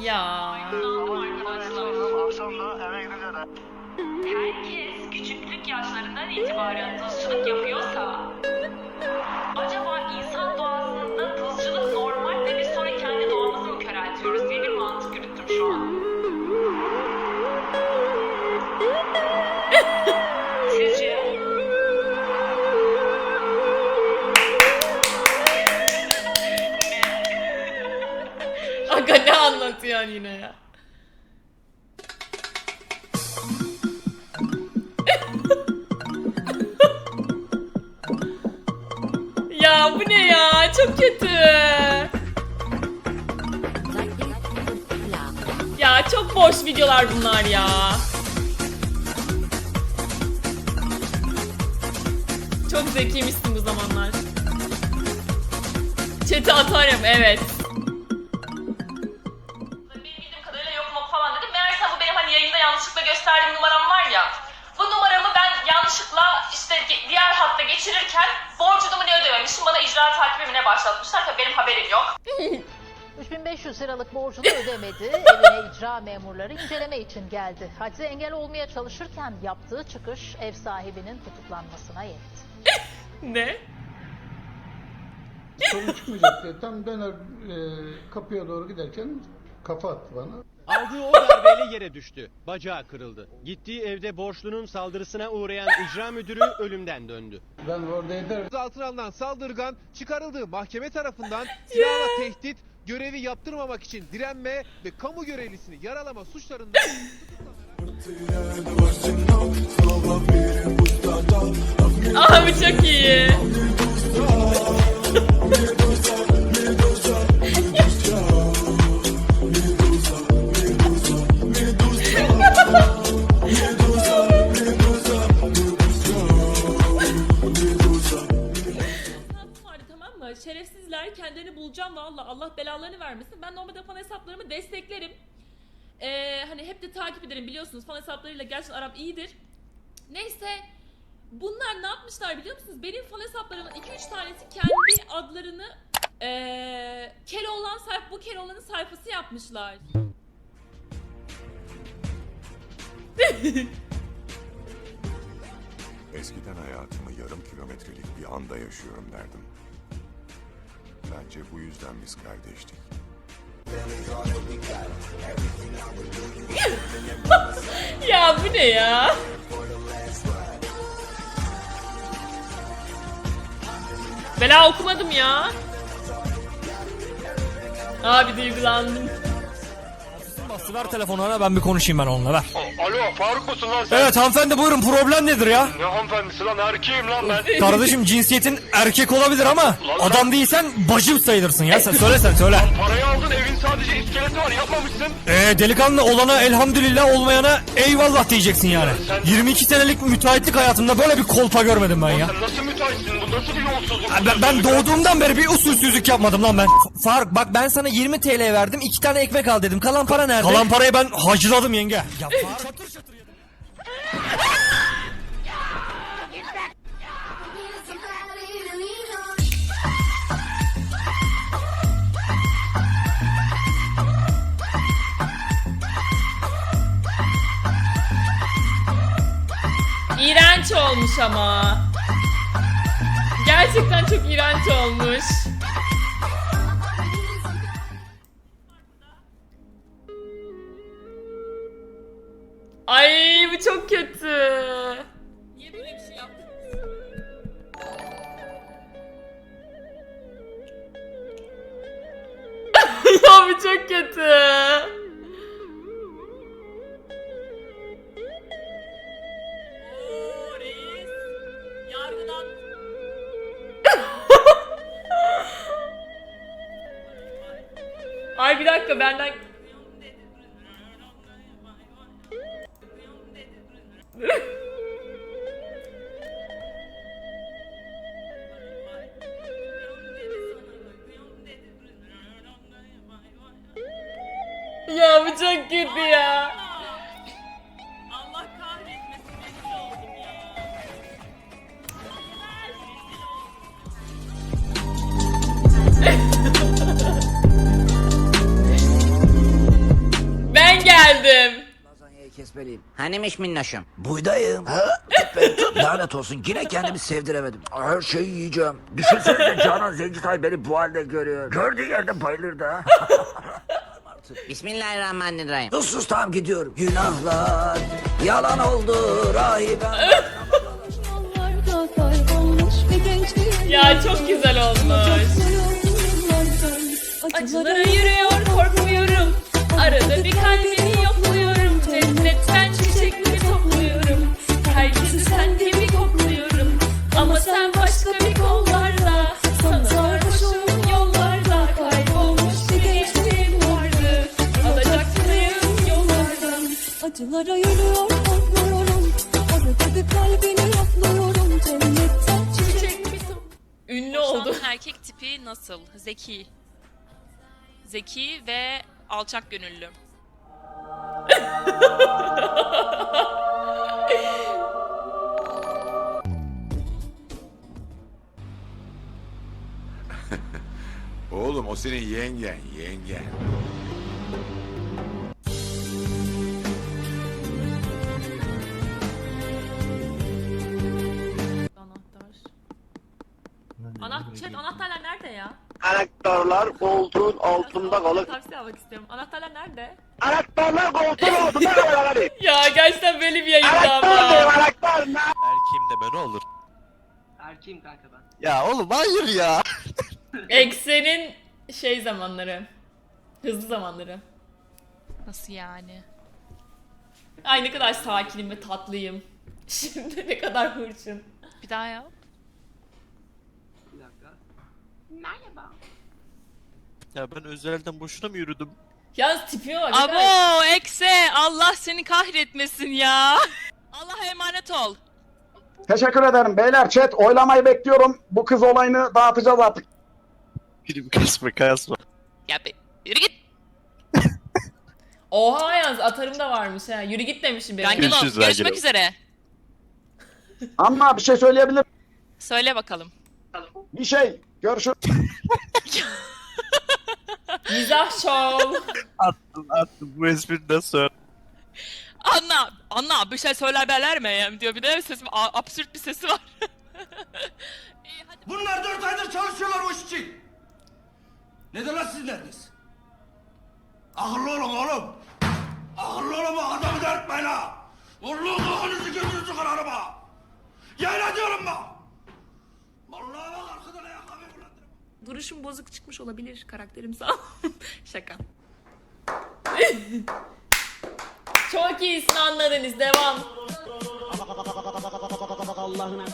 Ya. Herkes küçüklük yaşlarından itibaren tızcılık yapıyorsa acaba insan doğasında anlatıyorsun yine ya? ya bu ne ya? Çok kötü. Ya çok boş videolar bunlar ya. Çok zekiymişsin bu zamanlar. Chat'e atarım evet. Gösterdiğim numaram var ya. Bu numaramı ben yanlışlıkla işte diğer hatta geçirirken borcumu ne ödememişim bana icra takibimine başlatmışlar. Tabii benim haberim yok. 3500 liralık borcunu ödemedi. Evine icra memurları inceleme için geldi. Hacize engel olmaya çalışırken yaptığı çıkış ev sahibinin tutuklanmasına yetti. Ne? sorun çıkmayacak diye tam döner e, kapıya doğru giderken kafa attı bana. Aldığı o darbeyle yere düştü. Bacağı kırıldı. Gittiği evde borçlunun saldırısına uğrayan icra müdürü ölümden döndü. Ben orada eder Gözaltına alınan saldırgan çıkarıldığı mahkeme tarafından silahla tehdit, görevi yaptırmamak için direnme ve kamu görevlisini yaralama suçlarında Abi çok iyi. Vermesin. Ben normalde fan hesaplarımı desteklerim. Ee, hani hep de takip ederim biliyorsunuz fan hesaplarıyla gerçekten aram iyidir. Neyse bunlar ne yapmışlar biliyor musunuz? Benim fan hesaplarımın 2-3 tanesi kendi adlarını ee, Keloğlan sayfa bu Keloğlan'ın sayfası yapmışlar. Eskiden hayatımı yarım kilometrelik bir anda yaşıyorum derdim. Bence bu yüzden biz kardeştik. Ya bu ne ya? Bela okumadım ya. Abi duygulandım. Bastı ver telefonu ona ben bir konuşayım ben onunla ver. Alo Faruk musun lan sen? Evet hanımefendi buyurun problem nedir ya? Ne hanımefendisi lan erkeğim lan ben. Kardeşim cinsiyetin erkek olabilir ama adam değilsen bacım sayılırsın ya sen söyle sen söyle. Parayı aldın evin sadece iskeleti var yapmamışsın. Ee, delikanlı olana elhamdülillah olmayana eyvallah diyeceksin yani. 22 senelik müteahhitlik hayatımda böyle bir kolpa görmedim ben ya. Sen nasıl müteahhitsin bu nasıl bir yolsuzluk? Ben, ben doğduğumdan beri bir usulsüzlük yapmadım lan ben. F- Faruk bak ben sana 20 TL verdim iki tane ekmek al dedim. Kalan para nerede? Kalan parayı ben hacıladım yenge. Ya Faruk çatır çatır yedim. İğrenç olmuş ama. Gerçekten çok iğrenç olmuş. Ay bu çok kötü. Niye böyle bir şey ya bu çok kötü. Ay bir dakika benden Ya bu çok kötü ya. Kesmeliyim. Hanimiş minnoşum? Buydayım. Ha? Ben lanet olsun yine kendimi sevdiremedim. Her şeyi yiyeceğim. Düşünsene Canan Zencitay beni bu halde görüyor. Gördüğü yerde bayılır da. Bismillahirrahmanirrahim. Sus sus tamam gidiyorum. Günahlar yalan oldu rahiben. Ya çok güzel olmuş. Acılara yürüyor Acılara yürüyor korkmuyorum Arada bir kalbini yokluyorum Cennetten Çiçek. Ünlü oldu. erkek tipi nasıl? Zeki. Zeki ve alçak gönüllü. Oğlum o senin yengen, yengen. Anahtarlar koltuğun altında kalır. Tavsiye almak istiyorum. Anahtarlar nerede? Anahtarlar koltuğun altında kalır. Ya gerçekten böyle bir yayında ama. anahtar. Erkeğim deme ne olur. Erkeğim kanka ben. Ya oğlum hayır ya. Eksenin şey zamanları. Hızlı zamanları. Nasıl yani? Ay ne kadar sakinim ve tatlıyım. Şimdi ne kadar hırçın. Bir daha yap. Bir dakika. Ya ben özelden boşuna mı yürüdüm? Yalnız tipime bak. Abo ekse Allah seni kahretmesin ya. Allah'a emanet ol. Teşekkür ederim beyler chat oylamayı bekliyorum. Bu kız olayını dağıtacağız artık. Birim kasma kasma. Ya be, yürü git. Oha yalnız atarım da varmış ha. Yürü git demişim benim. Rangelo Görüşürüz görüşmek Rangelo. üzere. Ama bir şey söyleyebilir Söyle bakalım. Bir şey. Görüşürüz. Mizah show. Attım attım bu espriden sonra. Anla, anla bir şey söyler miyim diyor. Bir de sesim a- absürt bir sesi var. İyi hadi. Bunlar dört aydır çalışıyorlar o iş için. Neden lan siz neredesiniz? Akıllı olun oğlum. Akıllı olun bak adamı dertmeyin ha. Kafanızı gözünüzü çıkar araba. Yayla diyorum bak. Duruşum bozuk çıkmış olabilir karakterim sağ Şaka. Çok iyisin anladınız devam. Allah'ına.